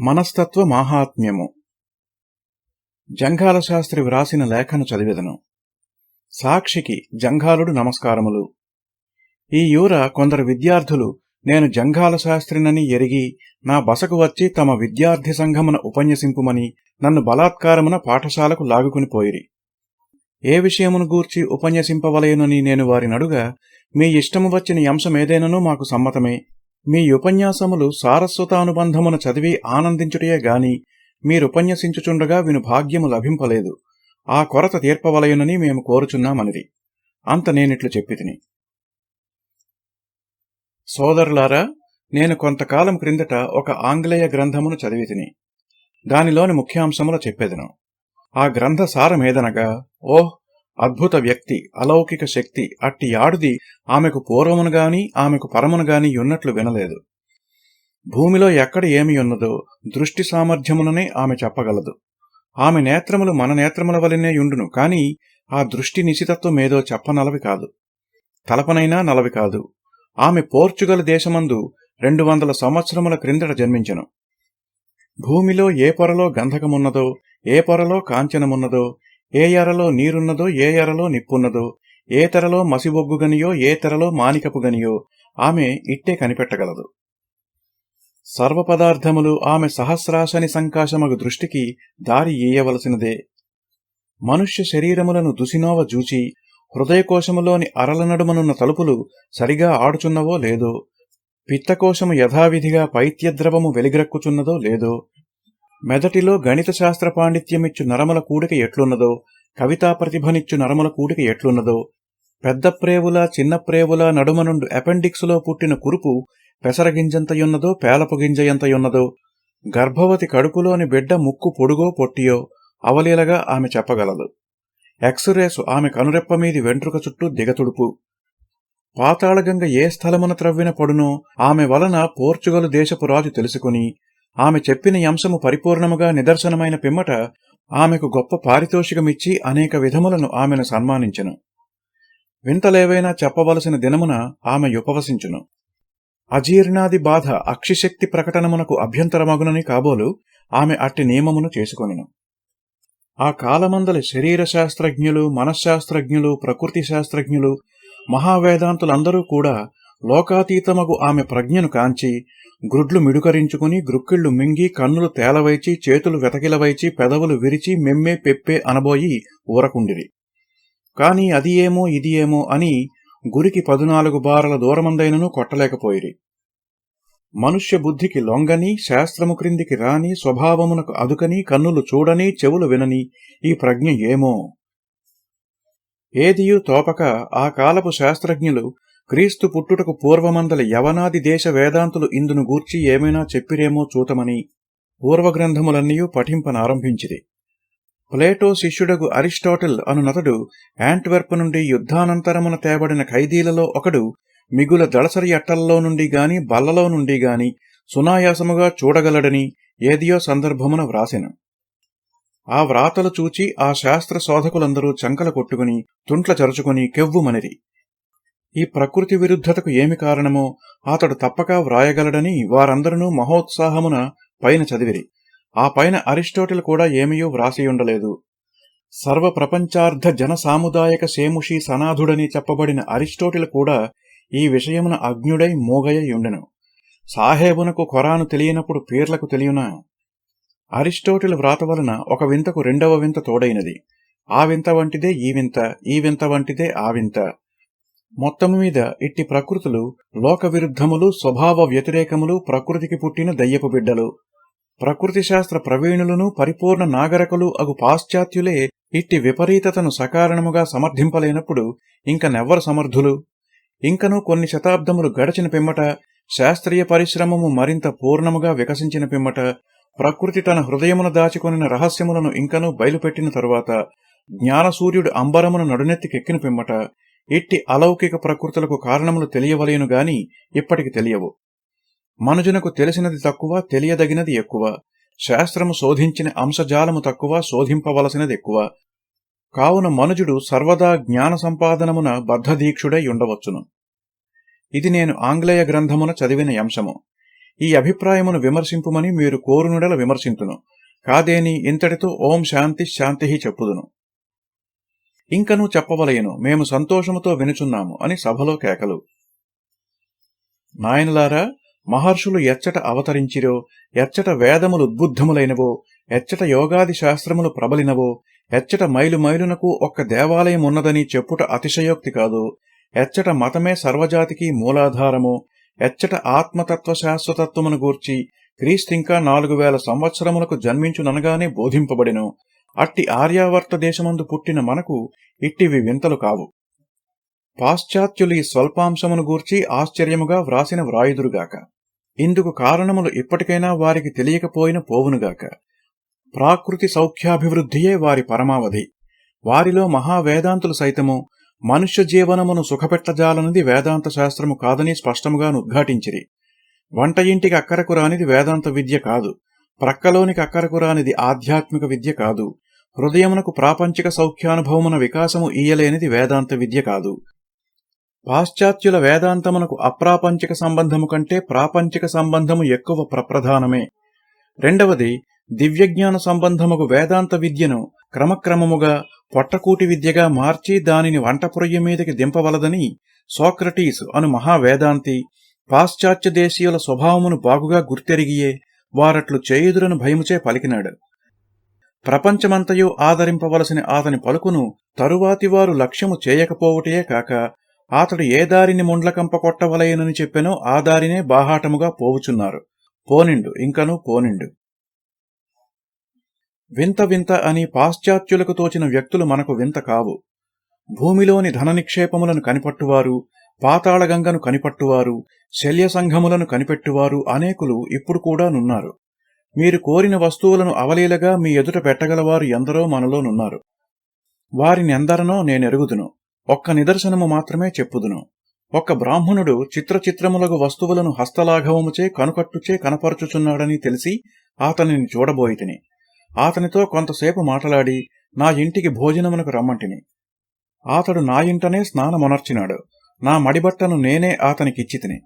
మనస్తత్వ మాహాత్మ్యము జంఘాల శాస్త్రి వ్రాసిన లేఖను చదివెదను. సాక్షికి జంఘాలుడు నమస్కారములు. ఈ యూర కొందరు విద్యార్థులు నేను జంఘాల శాస్త్రినని ఎరిగి నా బసకు వచ్చి తమ విద్యార్థి సంఘమున ఉపన్యసింపుమని నన్ను బలాత్కారమున పాఠశాలకు లాగుకుని పోయిరి. ఏ విషయమును గూర్చి ఉపన్యసింపవలయనని నేను వారినడుగా మీ ఇష్టము వచ్చిన అంశమేదైనను మాకు సమ్మతమే. మీ ఉపన్యాసములు సారస్వతానుబంధమును చదివి ఆనందించుటయే గాని మీరుపన్యసించుచుండగా విను భాగ్యము లభింపలేదు. ఆ కొరత తీర్పవలయునని మేము కోరుచున్నామనిది. అంత నేనిట్లు చెప్పితిని. సోదరులారా నేను కొంతకాలం క్రిందట ఒక ఆంగ్లేయ గ్రంథమును చదివితిని. దానిలోని ముఖ్యాంశముల చెప్పెదను. ఆ గ్రంథ సారమేదనగా ఓహ్! అద్భుత వ్యక్తి అలౌకిక శక్తి అట్టి యాడుది ఆమెకు పూర్వమును గాని ఆమెకు పరమును గాని ఉన్నట్లు వినలేదు. భూమిలో ఎక్కడ ఏమి ఉన్నదో దృష్టి సామర్థ్యముననే ఆమె చెప్పగలదు. ఆమె నేత్రములు మన నేత్రముల వలనే యుండును కాని ఆ దృష్టి నిశితత్వమేదో చెప్పనలవి కాదు. తలపనైనా నలవి కాదు. ఆమె పోర్చుగల్ దేశమందు రెండు వందల సంవత్సరముల క్రిందట జన్మించెను. భూమిలో ఏ పొరలో గంధకమున్నదో ఏ పొరలో కాంచనమున్నదో ఏ ఎరలో నీరున్నదో ఏ ఎరలో నిప్పున్నదో ఏ తెరలో మసిబొగ్గుగనియో ఏ తెరలో మానికపు గనియో ఆమె ఇట్టే కనిపెట్టగలదు. సర్వపదార్థములు ఆమె సహస్రాశని సంకాశమగు దృష్టికి దారి ఈయవలసినదే. మనుష్య శరీరములను దుసినోవ జూచి హృదయకోశములోని అరల నడుమనున్న తలుపులు సరిగా ఆడుచున్నవో లేదో పిత్తకోశము యథావిధిగా పైత్యద్రవము వెలిగ్రక్కుచున్నదో లేదో మెదటిలో గణిత శాస్త్ర పాండిత్యమిచ్చు నరమల కూడిక ఎట్లున్నదో కవితా ప్రతిభనిచ్చు నరమల కూడిక ఎట్లున్నదో పెద్ద ప్రేవుల చిన్న ప్రేవుల నడుమ నుండి అపెండిక్స్లో పుట్టిన కురుపు పెసరగింజంతయున్నదో పేలపుగింజయంతయున్నదో గర్భవతి కడుపులోని బిడ్డ ముక్కు పొడుగో పొట్టియో అవలీలగా ఆమె చెప్పగలదు. ఎక్స్రేసు ఆమె కనురెప్ప మీది వెంట్రుక చుట్టూ దిగతుడుపు. పాతాళగంగ ఏ స్థలమున త్రవ్విన పడునో ఆమె వలన పోర్చుగలు దేశపు రాజు తెలుసుకుని ఆమె చెప్పిన అంశము పరిపూర్ణముగా నిదర్శనమైన పిమ్మట ఆమెకు గొప్ప పారితోషికమిచ్చి అనేక విధములను ఆమెను సన్మానించెను. వింతలేవైనా చెప్పవలసిన దినమున ఆమె ఉపవసించును. అజీర్ణాది బాధ అక్షిశక్తి ప్రకటనమునకు అభ్యంతరమగునని కాబోలు ఆమె అట్టి నియమమును చేసుకొనిను. ఆ కాలమందలి శరీర శాస్త్రజ్ఞులు మనశ్శాస్త్రజ్ఞులు ప్రకృతి శాస్త్రజ్ఞులు మహావేదాంతులందరూ కూడా లోకాతీతమగు ఆమె ప్రజ్ఞను కాంచి గ్రుడ్లు మిడుకరించుకుని గ్రుక్కిళ్ళు మింగి కన్నులు తేలవైచి చేతులు వెతకిలవైచి పెదవులు విరిచి మెమ్మే పెప్పే అనబోయి ఊరకుండిరి. కాని అది ఏమో ఇది ఏమో అని గురికి పదునాలుగు బారల దూరమందైనను కొట్టలేకపోయిరి. మనుష్య బుద్ధికి లొంగని శాస్త్రము క్రిందికి రాని స్వభావమునకు అదుకని కన్నులు చూడని చెవులు వినని ఈ ప్రజ్ఞ ఏమో? ఏదియు తోపక ఆ కాలపు శాస్త్రజ్ఞులు క్రీస్తు పుట్టుటకు పూర్వమందలి యవనాది దేశ వేదాంతులు ఇందును గూర్చి ఏమైనా చెప్పిరేమో చూతమని పూర్వగ్రంథములన్నీ పఠింపనారంభించిరి. ప్లేటో శిష్యుడగు అరిస్టాటిల్ అనునతడు యాంట్వెర్ప్ నుండి యుద్ధానంతరమున తేబడిన ఖైదీలలో ఒకడు మిగుల దళసరి అట్టల్లో నుండి గాని బల్లలో నుండి గాని సునాయాసముగా చూడగలడని ఏదియో సందర్భమున వ్రాసెను. ఆ వ్రాతలు చూచి ఆ శాస్త్ర శోధకులందరూ చంకల కొట్టుకుని తుంట్ల చరుచుకుని కెవ్వుమనిరి. ఈ ప్రకృతి విరుద్ధతకు ఏమి కారణమో అతడు తప్పక వ్రాయగలడని వారందరూ మహోత్సాహమున పైన చదివిరి. ఆ పైన అరిస్టోటిల్ కూడా ఏమయో వ్రాసియుండలేదు. సర్వ ప్రపంచార్థ జన సాముదాయక సేముషి సనాథుడని చెప్పబడిన అరిస్టోటిల్ కూడా ఈ విషయమున అజ్ఞుడై మూగయ్యుండెను. సాహేబునకు కొరాను తెలియనప్పుడు పీర్లకు తెలియనా? అరిస్టోటిల్ వ్రాత వలన ఒక వింతకు రెండవ వింత తోడైనది. ఆ వింత వంటిదే ఈ వింత ఈ వింత వంటిదే ఆ వింత. మొత్తము మీద ఇట్టి ప్రకృతులు లోక విరుద్ధములు స్వభావ వ్యతిరేకములు ప్రకృతికి పుట్టిన దయ్యపు బిడ్డలు. ప్రకృతి శాస్త్ర ప్రవీణులను పరిపూర్ణ నాగరకులు అగు పాశ్చాత్యులే ఇట్టి విపరీతతను సకారణముగా సమర్థింపలేనప్పుడు ఇంకనెవ్వరు సమర్థులు. ఇంకనూ కొన్ని శతాబ్దములు గడచిన పిమ్మట శాస్త్రీయ పరిశ్రమము మరింత పూర్ణముగా వికసించిన పిమ్మట ప్రకృతి తన హృదయమున దాచుకొనిన రహస్యములను ఇంకనూ బయలుపెట్టిన తరువాత జ్ఞానసూర్యుడు అంబరమును నడునెత్తికెక్కిన పిమ్మట ఇట్టి అలౌకిక ప్రకృతులకు కారణములు తెలియవలేను గాని ఇప్పటికి తెలియవు. మనుజునకు తెలిసినది తక్కువ తెలియదగినది ఎక్కువ. శాస్త్రము శోధించిన అంశజాలము తక్కువ శోధింపవలసినది ఎక్కువ. కావున మనుజుడు సర్వదా జ్ఞాన సంపాదనమున బద్ధదీక్షుడై ఉండవచ్చును. ఇది నేను ఆంగ్లేయ గ్రంథమున చదివిన అంశము. ఈ అభిప్రాయమును విమర్శింపుమని మీరు కోరునుడల విమర్శింతును. కాదేని ఇంతటితో ఓం శాంతి శాంతి చెప్పుదును. ఇంకనూ చెప్పవలయను మేము సంతోషముతో వినుచున్నాము అని సభలో కేకలు. నాయనలారా మహర్షులు ఎచ్చట అవతరించిరో ఎచ్చట వేదములు ఉద్బుద్ధములైనవో ఎచ్చట యోగాది శాస్త్రములు ప్రబలినవో ఎచ్చట మైలు మైలునకు ఒక్క దేవాలయం ఉన్నదని చెప్పుట అతిశయోక్తి కాదు. ఎచ్చట మతమే సర్వజాతికి మూలాధారము. ఎచ్చట ఆత్మతత్వ శాశ్వతత్వమును గూర్చి క్రీస్తింకా నాలుగు వేల సంవత్సరములకు జన్మించుననగానే బోధింపబడిను. అట్టి ఆర్యావర్త దేశమందు పుట్టిన మనకు ఇట్టివి వింతలు కావు. పాశ్చాత్యులు ఈ స్వల్పాంశమును గూర్చి ఆశ్చర్యముగా వ్రాసిన వ్రాయుదురుగాక. ఇందుకు కారణములు ఇప్పటికైనా వారికి తెలియకపోయిన పోవునుగాక. ప్రాకృతి సౌఖ్యాభివృద్ధియే వారి పరమావధి. వారిలో మహావేదాంతులు సైతము మనుష్య జీవనమును సుఖపెట్టజాలనిది వేదాంత శాస్త్రము కాదని స్పష్టముగా ఉద్ఘాటించిరి. వంట ఇంటికి అక్కరకు రానిది వేదాంత విద్య కాదు. ప్రక్కలోనికి అక్కరకు రానిది ఆధ్యాత్మిక విద్య కాదు. హృదయమునకు ప్రాపంచిక సౌఖ్యానుభవమున వికాసము ఈయలేనిది వేదాంత విద్య కాదు. పాశ్చాత్యుల వేదాంతమునకు అప్రాపంచిక సంబంధము కంటే ప్రాపంచిక సంబంధము ఎక్కువ ప్రప్రధానమే. రెండవది దివ్యజ్ఞాన సంబంధముకు వేదాంత విద్యను క్రమక్రమముగా పొట్టకూటి విద్యగా మార్చి దానిని వంటపురయ్య మీదకి దింపవలదని సోక్రటీస్ అను మహావేదాంతి పాశ్చాత్య దేశీయుల స్వభావమును బాగుగా గుర్తెరిగియే వారట్లు చేయుదురను భయముచే పలికినాడు. ప్రపంచమంతయు ఆదరింపవలసిన ఆతని పలుకును తరువాతివారు లక్ష్యము చేయకపోవుటయే కాక అతడు ఏ దారిని ముండ్లకంప కొట్టవలయనని చెప్పెనో ఆ దారినే బాహాటముగా పోవుచున్నారు. పోనిండు ఇంకనూ పోనిండు. వింత వింత అని పాశ్చాత్యులకు తోచిన వ్యక్తులు మనకు వింత కావు. భూమిలోని ధన నిక్షేపములను కనిపట్టువారు పాతాళగంగను కనిపట్టువారు శల్య సంఘములను కనిపెట్టువారు అనేకులు ఇప్పుడు కూడా నున్నారు. మీరు కోరిన వస్తువులను అవలీలగా మీ ఎదుట పెట్టగలవారు ఎందరో మనలోనున్నారు. వారినెందరనో నేనెరుగుదును. ఒక్క నిదర్శనము మాత్రమే చెప్పుదును. ఒక్క బ్రాహ్మణుడు చిత్రచిత్రములగు వస్తువులను హస్తలాఘవముచే కనుకట్టుచే కనపరుచుచున్నాడని తెలిసి అతనిని చూడబోయితిని. అతనితో కొంతసేపు మాటలాడి నా ఇంటికి భోజనమునకు రమ్మంటిని. అతడు నా ఇంటనే స్నానమునర్చినాడు. నా మడిబట్టను నేనే అతనికిచ్చితిని.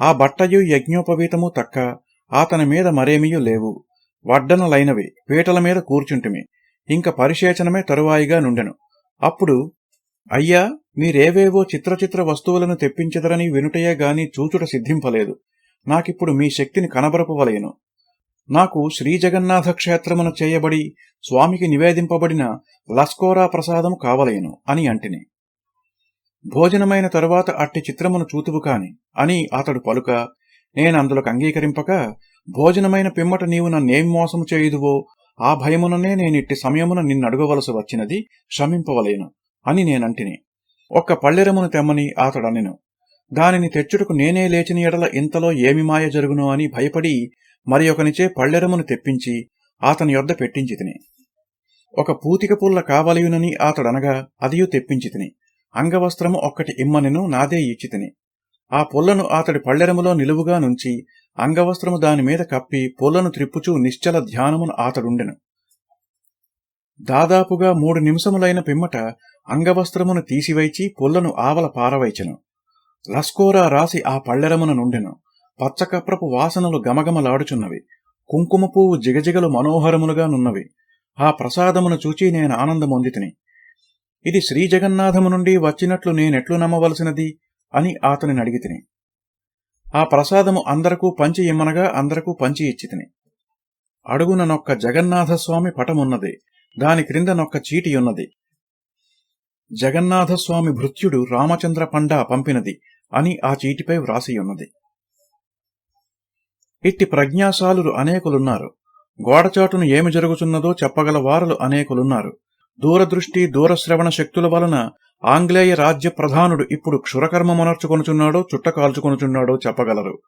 ఆ బట్టయు యజ్ఞోపవీతము తక్క అతని మీద మరేమీయూ లేవు. వడ్డనలైనవి పీటల మీద కూర్చుంటిమి. ఇంక పరిశేచనమే తరువాయిగా నుండెను. అప్పుడు అయ్యా మీరేవేవో చిత్రచిత్ర వస్తువులను తెప్పించదరని వినుటయే గాని చూచుట సిద్ధింపలేదు. నాకిప్పుడు మీ శక్తిని కనబరపవలేను. నాకు శ్రీజగన్నాథ క్షేత్రమున చేయబడి స్వామికి నివేదింపబడిన లస్కోరా ప్రసాదము కావలేను అని అంటిని. భోజనమైన తరువాత అట్టి చిత్రమును చూతువు కాని అని అతడు పలుక నేనందులకు అంగీకరింపక భోజనమైన పిమ్మట నీవు నన్నేం మోసము చేయుదువో ఆ భయముననే నేనిట్టి సమయమున నిన్నడుగవలసి వచ్చినది క్షమింపవలేను అని నేనంటిని. ఒక్క పళ్ళెరమును తెమ్మని అతడనెను దానిని తెచ్చుటకు నేనే లేచిన ఎడల ఇంతలో ఏమి మాయ జరుగునో అని భయపడి మరి ఒకనిచే పళ్ళెరమును తెప్పించి అతని యొద్ద పెట్టించి తిని ఒక పూతిక పుల్ల కావలయునని అతడనగా అదియు తెప్పించి తిని అంగవస్త్రము ఒక్కటి ఇమ్మనెను నాదే ఇచ్చి తిని ఆ పుల్లను అతడి పళ్ళెరములో నిలువుగా నుంచి అంగవస్త్రము దానిమీద కప్పి పుల్లను త్రిప్పుచూ నిశ్చల ధ్యానమును అతడుండెను. దాదాపుగా మూడు నిమిషములైన పిమ్మట అంగవస్త్రమును తీసివైచి పుల్లను ఆవల పారవైచెను. లస్కోరా రాసి ఆ పళ్ళెరమున నుండెను. పచ్చకప్రపు వాసనలు గమగమలాడుచున్నవి. కుంకుమ పువ్వు జిగజిగలు మనోహరములుగా నున్నవి. ఆ ప్రసాదమును చూచి నేను ఆనందమొందితిని. ఇది శ్రీజగన్నాథము నుండి వచ్చినట్లు నేనెట్లు నమ్మవలసినది? అని అతనిని అడిగితిని ఆ ప్రసాదము అందరకు పంచి ఇమ్మనగా అందరకు పంచి ఇచ్చితిని అడుగున నొక్క జగన్నాథస్వామి పటమున్నది దాని క్రింద నొక్క చీటియున్నది జగన్నాథస్వామి భృత్యుడు రామచంద్ర పండా పంపినది అని ఆ చీటిపై వ్రాసియున్నది ఇట్టి ప్రజ్ఞాశాలులు అనేకులున్నారు. గోడచాటును ఏమి జరుగుతున్నదో చెప్పగల వారలు అనేకులున్నారు. దూరదృష్టి దూరశ్రవణ శక్తుల వలన ఆంగ్లేయ రాజ్య ప్రధానుడు ఇప్పుడు క్షురకర్మమునర్చుకొనుచున్నాడో చుట్ట కాల్చుకొనుచున్నాడో చెప్పగలరు.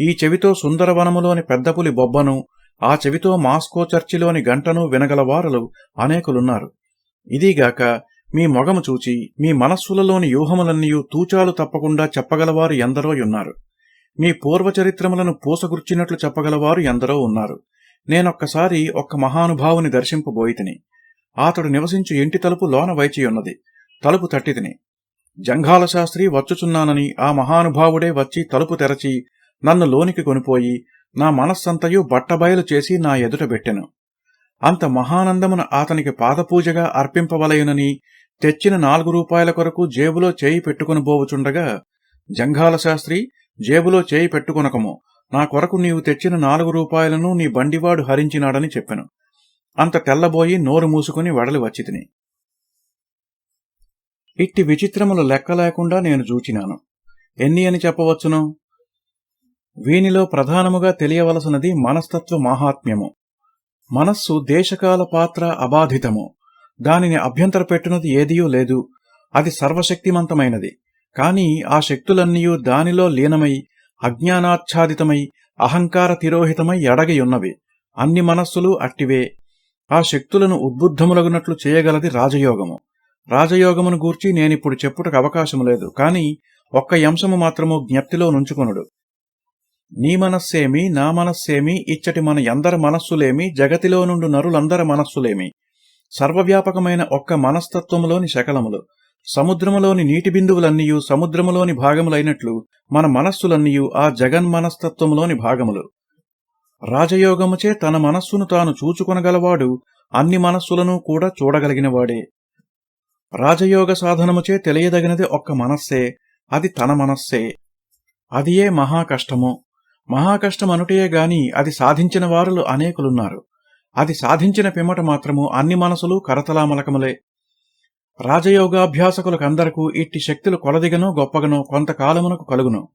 ఈ చెవితో సుందరవనములోని పెద్దపులి బొబ్బను ఆ చెవితో మాస్కో చర్చిలోని గంటను వినగలవారులు అనేకులున్నారు. ఇదిగాక మీ మొగము చూచి మీ మనస్సులలోని వ్యూహములన్నీయూ తూచాలు తప్పకుండా చెప్పగలవారు ఎందరో ఉన్నారు. మీ పూర్వచరిత్రములను పూసగుర్చినట్లు చెప్పగలవారు ఎందరో ఉన్నారు. నేనొక్కసారి ఒక్క మహానుభావుని దర్శింపబోయితిని. అతడు నివసించు ఇంటి తలుపు లోన వైచియున్నది. తలుపు తట్టితిని. జంఘాల శాస్త్రి వచ్చుచున్నానని ఆ మహానుభావుడే వచ్చి తలుపు తెరచి నన్ను లోనికి కొనిపోయి నా మనస్సంతయు బట్టబయలు చేసి నా ఎదుట పెట్టెను. అంత మహానందమున అతనికి పాదపూజగా అర్పింపవలయునని తెచ్చిన నాలుగు రూపాయల కొరకు జేబులో చేయి పెట్టుకుని పోవుచుండగా జంఘాల శాస్త్రి జేబులో చేయి పెట్టుకొనకము. నా కొరకు నీవు తెచ్చిన నాలుగు రూపాయలను నీ బండివాడు హరించినాడని చెప్పెను. అంత తెల్లబోయి నోరు మూసుకుని వడలి వచ్చితిని. ఇట్టి విచిత్రములు లెక్క లేకుండా నేను చూచినాను. ఎన్ని అని చెప్పవచ్చును? వీనిలో ప్రధానముగా తెలియవలసినది మనస్తత్వ మాహాత్మ్యము. మనస్సు దేశకాల పాత్ర అబాధితము. దానిని అభ్యంతర పెట్టునది ఏదియూ లేదు. అది సర్వశక్తిమంతమైనది. కాని ఆ శక్తులన్నీయూ దానిలో లీనమై అజ్ఞానాచ్ఛాదితమై అహంకార తిరోహితమై ఎడగియున్నవి. అన్ని మనస్సులు అట్టివే. ఆ శక్తులను ఉద్బుద్ధములగునట్లు చేయగలది రాజయోగము. రాజయోగమును గూర్చి నేనిప్పుడు చెప్పుటకు అవకాశము లేదు కాని ఒక్క అంశము మాత్రము జ్ఞప్తిలో నుంచుకొనుడు. నీ మనస్సేమి నా మనస్సేమి ఇచ్చటి మన ఎందరి మనస్సులేమి జగతిలో నుండు నరులందరి మనస్సులేమి. సర్వవ్యాపకమైన ఒక్క మనస్తత్వములోని శకలములు. సముద్రములోని నీటి బిందువులన్నీయు సముద్రములోని భాగములైనట్లు మన మనస్సులన్నీయు ఆ జగన్మనస్తత్వములోని భాగములు. రాజయోగముచే తన మనస్సును తాను చూచుకొనగలవాడు అన్ని మనస్సులను కూడా చూడగలిగినవాడే. రాజయోగ సాధనముచే తెలియదగినది ఒక్క మనస్సే అది తన మనస్సే. అదియే మహాకష్టము. మహాకష్టమనుటయే గాని అది సాధించిన వారులు అనేకులున్నారు. అది సాధించిన పిమ్మట మాత్రము అన్ని మనసులు కరతలామలకములే. రాజయోగాభ్యాసకులకందరకు ఇట్టి శక్తులు కొలదిగనో గొప్పగనో కొంతకాలమునకు కలుగును.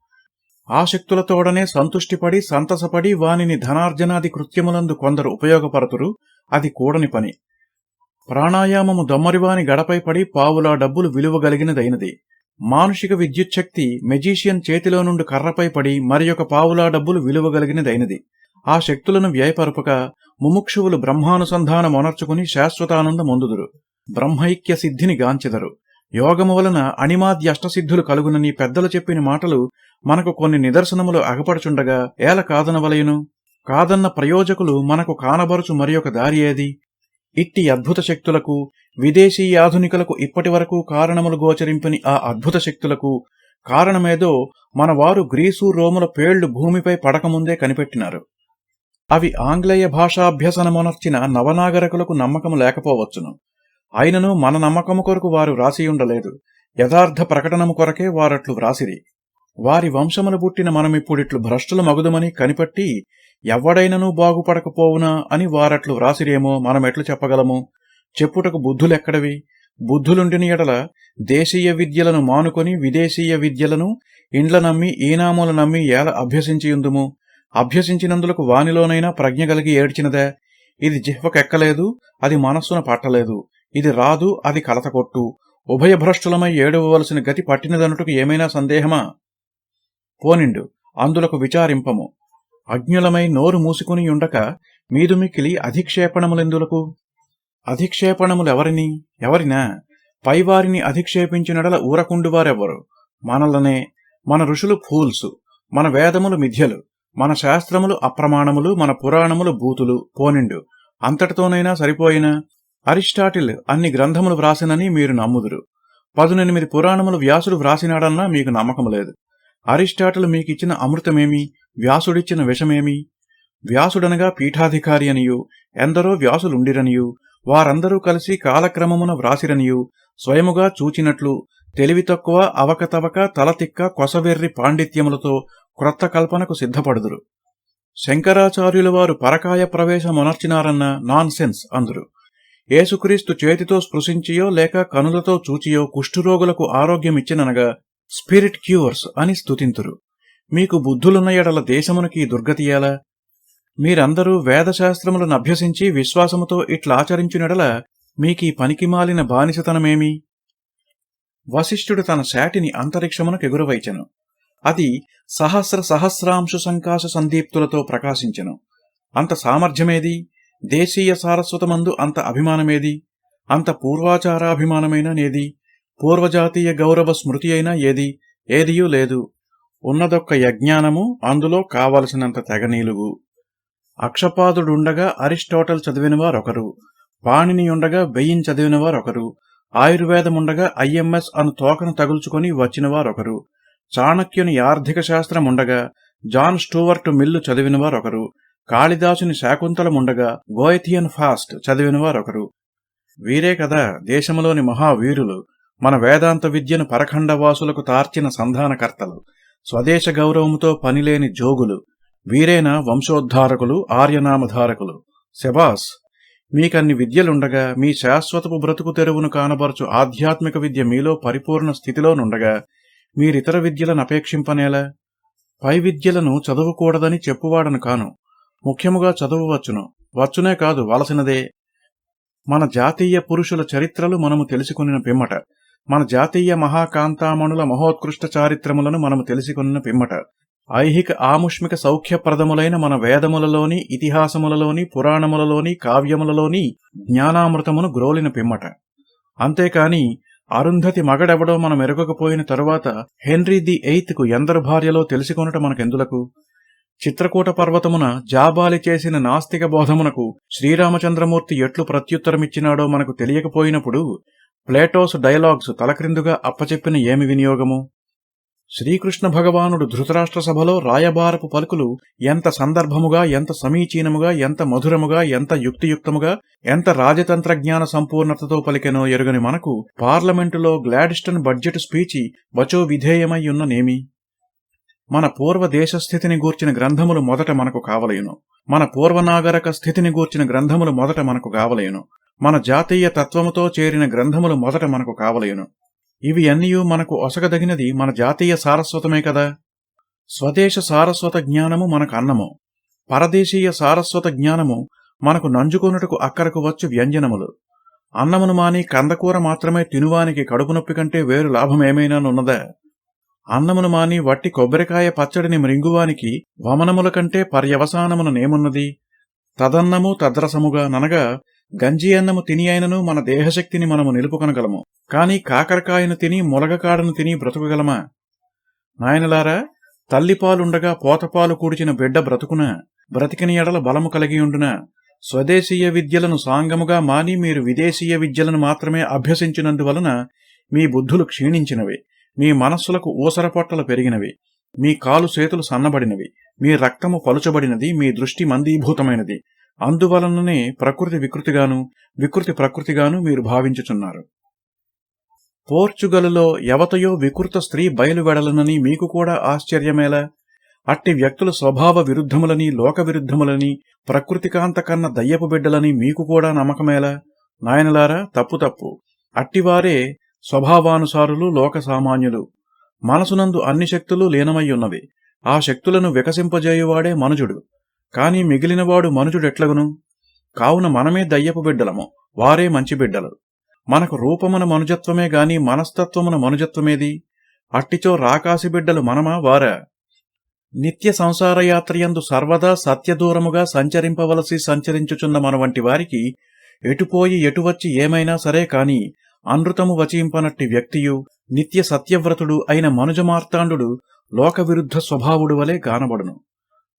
ఆ శక్తులతోడనే సంతుష్టిపడి సంతసపడి వానిని ధనార్జనాది కృత్యములందు కొందరు ఉపయోగపరతురు అది కూడని పని. ప్రాణాయామము దొమ్మరివాని గడపై పడి పావులా డబ్బులు విలువగలిగినదైనది. మానుషిక విద్యుచ్ఛక్తి మెజీషియన్ చేతిలో నుండి కర్రపై పడి మరియొక పావులా డబ్బులు విలువగలిగినదైనది. ఆ శక్తులను వ్యయపరుపక ముముక్షువులు బ్రహ్మానుసంధానమొనర్చుకుని శాశ్వతానందమొందుదురు బ్రహ్మైక్య సిద్ధిని గాంచెదరు. యోగము వలన అణిమాద్య అష్టసిద్ధులు కలుగునని పెద్దలు చెప్పిన మాటలు మనకు కొన్ని నిదర్శనములు అగపడుచుండగా ఏల కాదనవలయును? కాదన్న ప్రయోజకులు మనకు కానబరుచు మరి ఒక దారి ఏది? ఇట్టి అద్భుత శక్తులకు విదేశీయాధునికులకు ఇప్పటివరకు కారణములు గోచరింపని ఆ అద్భుత శక్తులకు కారణమేదో మన వారు గ్రీసు రోముల పేళ్ళు భూమిపై పడకముందే కనిపెట్టినారు. అవి ఆంగ్లేయ భాషాభ్యసనమునర్చిన నవనాగరికులకు నమ్మకము లేకపోవచ్చును. అయినను మన నమ్మకము కొరకు వారు వ్రాసియుండలేదు. యథార్థ ప్రకటనము కొరకే వారట్లు వ్రాసిరి. వారి వంశమును పుట్టిన మనమిప్పుడిట్లు భ్రష్టుల మగుదమని కనిపట్టి ఎవ్వడైననూ బాగుపడకపోవునా అని వారట్లు వ్రాసిరేమో మనమెట్లు చెప్పగలము? చెప్పుటకు బుద్ధులెక్కడవి? బుద్ధులుండిన ఎడల దేశీయ విద్యలను మానుకొని విదేశీయ విద్యలను ఇండ్ల నమ్మి ఈనామూలు నమ్మి ఏల అభ్యసించియుందుము? అభ్యసించినందులకు వానిలోనైనా ప్రజ్ఞ కలిగి ఏడ్చినదే? ఇది జిహ్వకెక్కలేదు అది మనస్సున పట్టలేదు. ఇది రాదు అది కలతకొట్టు ఉభయభ్రష్టులమై ఏడవవలసిన గతి పట్టినదనుటకు ఏమైనా సందేహమా? పోనిండు అందులకు విచారింపము. అజ్ఞులమై నోరు మూసుకుని ఉండక మీదుమిక్కిలి అధిక్షేపణములెందులకు? అధిక్షేపణములెవరిని? ఎవరినా? పైవారిని అధిక్షేపించినడల ఊరకుండువారెవ్వరు మనలనే మన ఋషులు ఫూల్సు మన వేదములు మిథ్యలు మన శాస్త్రములు అప్రమాణములు మన పురాణములు బూతులు పోనిండు. అంతటితోనైనా సరిపోయినా? అరిస్టాటిల్ అన్ని గ్రంథములు వ్రాసినని మీరు నమ్ముదురు. పదునెనిమిది పురాణములు వ్యాసుడు వ్రాసినాడన్నా మీకు నమ్మకం లేదు. అరిస్టాటిల్ మీకిచ్చిన అమృతమేమి? వ్యాసుడిచ్చిన విషమేమి? వ్యాసుడనగా పీఠాధికారి అనియు ఎందరో వ్యాసులుండిరనియు వారందరూ కలిసి కాలక్రమమున వ్రాసిరనియు స్వయముగా చూచినట్లు తెలివి తక్కువ అవకతవక తలతిక్క కొసవెర్రి పాండిత్యములతో క్రొత్త కల్పనకు సిద్ధపడుదురు. శంకరాచార్యుల వారు పరకాయ ప్రవేశమునర్చినారన్న నాన్సెన్స్ అందురు. ఏసుక్రీస్తు చేతితో స్పృశించియో లేక కనులతో చూచియో కుష్ఠురోగులకు ఆరోగ్యమిచ్చిననగా స్పిరిట్ క్యూర్స్ అని స్తుతింతురు. మీకు బుద్ధులున్న ఎడల దేశమునకి దుర్గతియాలా మీరందరూ వేదశాస్త్రములను అభ్యసించి విశ్వాసముతో ఇట్లాచరించునెడల మీకీ పనికిమాలిన బానిసతనమేమి? వశిష్ఠుడు తన శాటిని అంతరిక్షమునకు ఎగురవైచెను. అది సహస్ర సహస్రాంశు సంకాశ సందీప్తులతో ప్రకాశించెను. అంత సామర్థ్యమేది? దేశీయ సారస్వతమందు అంత అభిమానమేది? అంత పూర్వాచారాభిమానమైన నేది పూర్వజాతీయ గౌరవ స్మృతి అయినా ఏది? ఏదియూ లేదు. ఉన్నదొక్క యజ్ఞానము అందులో కావలసినంత తెగనీలుగు అక్షపాదుడుండగా అరిస్టోటల్ చదివినవారొకరు. పాణిని ఉండగా చదివినవారొకరు. ఆయుర్వేదముండగా ఐఎంఎస్ అను తోకను తగుల్చుకొని వచ్చినవారొకరు. చాణక్యుని ఆర్థిక శాస్త్రముండగా జాన్ స్టూవర్ట్ మిల్లు చదివినవారొకరు. కాళిదాసుని శాకుంతలముండగా గోయథియన్ ఫాస్ట్ చదివినవారొకరు. వీరే కదా దేశంలోని మహావీరులు. మన వేదాంత విద్యను పరఖండవాసులకు తార్చిన సంధానకర్తలు స్వదేశ గౌరవముతో పనిలేని జోగులు వీరైన వంశోద్ధారకులు ఆర్యనామధారకులు. శబాస్ మీకన్ని విద్యలుండగా మీ శాశ్వతపు బ్రతుకు తెరువును కానబరచు ఆధ్యాత్మిక విద్య మీలో పరిపూర్ణ స్థితిలోనుండగా మీరితర విద్యలను అపేక్షింపనేలా? పై విద్యలను చదువుకూడదని చెప్పువాడను కాను ముఖ్యముగా చదువవచ్చును. వచ్చునే కాదు వలసినదే. మన జాతీయ పురుషుల చరిత్రలు మనము తెలుసుకుని పిమ్మట మన జాతీయ మహాకాంతామణుల మహోత్కృష్ట చారిత్రములను మనము తెలుసుకున్న పిమ్మట ఐహిక ఆముష్మిక సౌఖ్యప్రదములైన మన వేదములలోని ఇతిహాసములలోని పురాణములలోని కావ్యములలోని జ్ఞానామృతమును గ్రోలిన పిమ్మట. అంతేకాని అరుంధతి మగడెవడో మనం ఎరగకపోయిన తరువాత హెన్రీ ది ఎయిత్కు ఎందరు భార్యలో తెలుసుకొనట మనకెందులకు? చిత్రకూట పర్వతమున జాబాలి చేసిన నాస్తిక బోధమునకు శ్రీరామచంద్రమూర్తి ఎట్లు ప్రత్యుత్తరమిచ్చినాడో మనకు తెలియకపోయినప్పుడు ప్లేటోస్ డైలాగ్స్ తలక్రిందుగా అప్పచెప్పిన ఏమి వినియోగము? శ్రీకృష్ణ భగవానుడు ధృతరాష్ట్ర సభలో రాయబారపు పలుకులు ఎంత సందర్భముగా ఎంత సమీచీనముగా ఎంత మధురముగా ఎంత యుక్తియుక్తముగా ఎంత రాజతంత్ర జ్ఞాన సంపూర్ణతతో పలికెనో ఎరుగని మనకు పార్లమెంటులో గ్లాడిస్టన్ బడ్జెట్ స్పీచి బచో విధేయమయ్యున్ననేమి మన పూర్వ దేశస్థితిని గూర్చిన గ్రంథములు మొదట మనకు కావలయును మన పూర్వనాగరక స్థితిని గూర్చిన గ్రంథములు మొదట మనకు కావలయును మన జాతీయ తత్వముతో చేరిన గ్రంథములు మొదట మనకు కావలయును ఇవి అన్నీయూ మనకు ఒసగదగినది మన జాతీయ సారస్వతమే కదా. స్వదేశ సారస్వత జ్ఞానము మనకు అన్నము. పరదేశీయ సారస్వత జ్ఞానము మనకు నంజుకొనుటకు అక్కరకు వచ్చు వ్యంజనములు. అన్నమును మాని కందకూర మాత్రమే తినువానికి కడుపు నొప్పి కంటే వేరు లాభమేమైనానున్నదా అన్నమును మాని వట్టి కొబ్బరికాయ పచ్చడిని మృంగువానికి వమనముల కంటే పర్యవసానమున నేమున్నది. తదన్నము తద్రసముగా ననగా గంజి అన్నము తిని అయినను మన దేహశక్తిని మనము నిలుపుకొనగలము. కాని కాకరకాయను తిని ములగకాడను తిని బ్రతుకగలమా? నాయనలారా తల్లిపాలుండగా పోతపాలు కూడిచిన బిడ్డ బ్రతుకున బ్రతికిన ఎడల బలము కలిగియుండున స్వదేశీయ విద్యలను సాంగముగా మాని మీరు విదేశీయ విద్యలను మాత్రమే అభ్యసించినందువలన మీ బుద్ధులు క్షీణించినవి మీ మనస్సులకు ఊసరపొట్టలు పెరిగినవి మీ కాలు చేతులు సన్నబడినవి మీ రక్తము పలుచబడినది మీ దృష్టి మందీభూతమైనది. అందువలననే ప్రకృతి వికృతిగాను వికృతి ప్రకృతిగాను మీరు భావించుచున్నారు. పోర్చుగలులో యవతయో వికృత స్త్రీ బయలువెడలనని మీకు కూడా ఆశ్చర్యమేలా? అట్టి వ్యక్తుల స్వభావ విరుద్ధములని లోక విరుద్ధములని ప్రకృతికాంత కన్న దయ్యపు బిడ్డలని మీకు కూడా నమ్మకమేలా? నాయనలారా తప్పు తప్పు. అట్టివారే స్వభావానుసారులు లోక సామాన్యులు. మనసునందు అన్ని శక్తులు లీనమయ్యున్నవి. ఆ శక్తులను వికసింపజేయువాడే మనుజుడు. కాని మిగిలినవాడు మనుజుడెట్లగును? కావున మనమే దయ్యపు బిడ్డలము వారే మంచి బిడ్డలు. మనకు రూపమున మనుజత్వమే గాని మనస్తత్వమున మనుజత్వమేది? అట్టిచో రాకాసి బిడ్డలు మనమా వారా? నిత్య సంసారయాత్రయందు సర్వదా సత్యదూరముగా సంచరింపవలసి సంచరించుచున్న మన వంటి వారికి ఎటుపోయి ఎటువచ్చి ఏమైనా సరే కాని అనృతము వచింపనట్టి వ్యక్తియు నిత్య సత్యవ్రతుడు అయిన మనుజమార్తాండు లోక విరుద్ధ స్వభావుడు వలె గానబడును.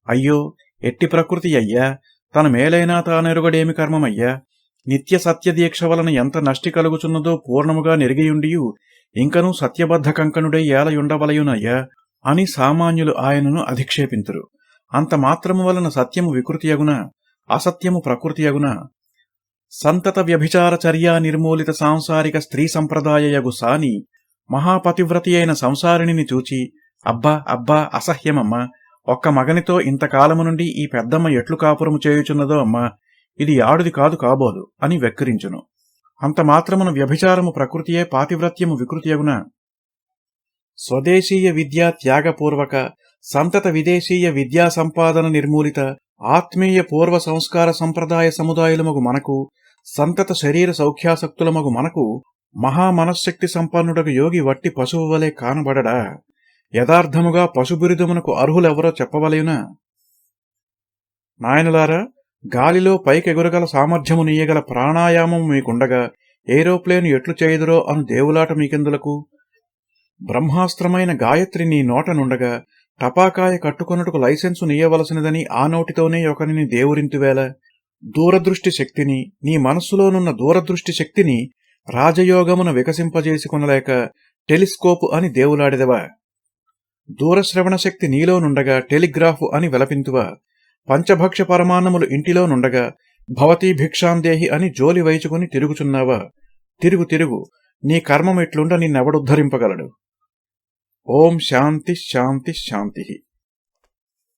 అయ్యో ఎట్టి ప్రకృతి అయ్యా తన మేలైనా తానెరుగడేమి కర్మమయ్యా? నిత్య సత్యదీక్ష వలన ఎంత నష్టి కలుగుచున్నదో పూర్ణముగా నెరిగియుండియు ఇంకనూ సత్యబద్ధ కంకణుడై ఏలయుండవలయునయ్యా అని సామాన్యులు ఆయనను అధిక్షేపింతురు. అంత మాత్రము వలన సత్యము వికృతియగున అసత్యము ప్రకృతియగున. సంతత వ్యభిచార చర్యా నిర్మూలిత సాంసారిక స్త్రీ సంప్రదాయయగు సాని మహాపతివ్రతి అయిన సంసారిణిని చూచి అబ్బా అబ్బా అసహ్యమమ్మా ఒక్క మగనితో ఇంతకాలము నుండి ఈ పెద్దమ్మ ఎట్లు కాపురము చేయుచున్నదో అమ్మా ఇది ఆడుది కాదు కాబోదు అని వెక్కిరించును. అంత మాత్రమున వ్యభిచారము ప్రకృతియే పాతివ్రత్యము వికృతియగున. స్వదేశీయ విద్యా త్యాగపూర్వక సంతత విదేశీయ విద్యా సంపాదన నిర్మూలిత ఆత్మీయ పూర్వ సంస్కార సంప్రదాయ సముదాయులమగు మనకు సంతత శరీర సౌఖ్యాసక్తులమగు మనకు మహామనశ్శక్తి సంపన్నుడకు యోగి వట్టి పశువు వలె కానబడడా? యథార్థముగా పశుబురిదమునకు అర్హులెవరో చెప్పవలయునా? నాయనలారా గాలిలో పైకెగురగల సామర్థ్యము నీయగల ప్రాణాయామం మీకుండగా ఏరోప్లేన్ ఎట్లు చేయుదురో అను దేవులాట మీకెందులకు? బ్రహ్మాస్త్రమైన గాయత్రి నీ నోటనుండగా టపాకాయ కట్టుకొనుటకు లైసెన్సు నీయవలసినదని ఆ నోటితోనే ఒకరిని దేవురింతువేళ దూరదృష్టి శక్తిని నీ మనస్సులోనున్న దూరదృష్టి శక్తిని రాజయోగమున వికసింపజేసుకొనలేక టెలిస్కోపు అని దేవులాడెదవా? దూరశ్రవణ శక్తి నీలోనుండగా టెలిగ్రాఫు అని వెలపింతువా పంచభక్ష పరమాన్నములు ఇంటిలోనుండగా భవతీ భిక్షాందేహి అని జోలి వైచుకుని తిరుగుచున్నావా తిరుగు తిరుగు నీ కర్మమెట్లుండ నిన్నెవడుద్ధరింపగలడు ఓం శాంతి శాంతి శాంతి.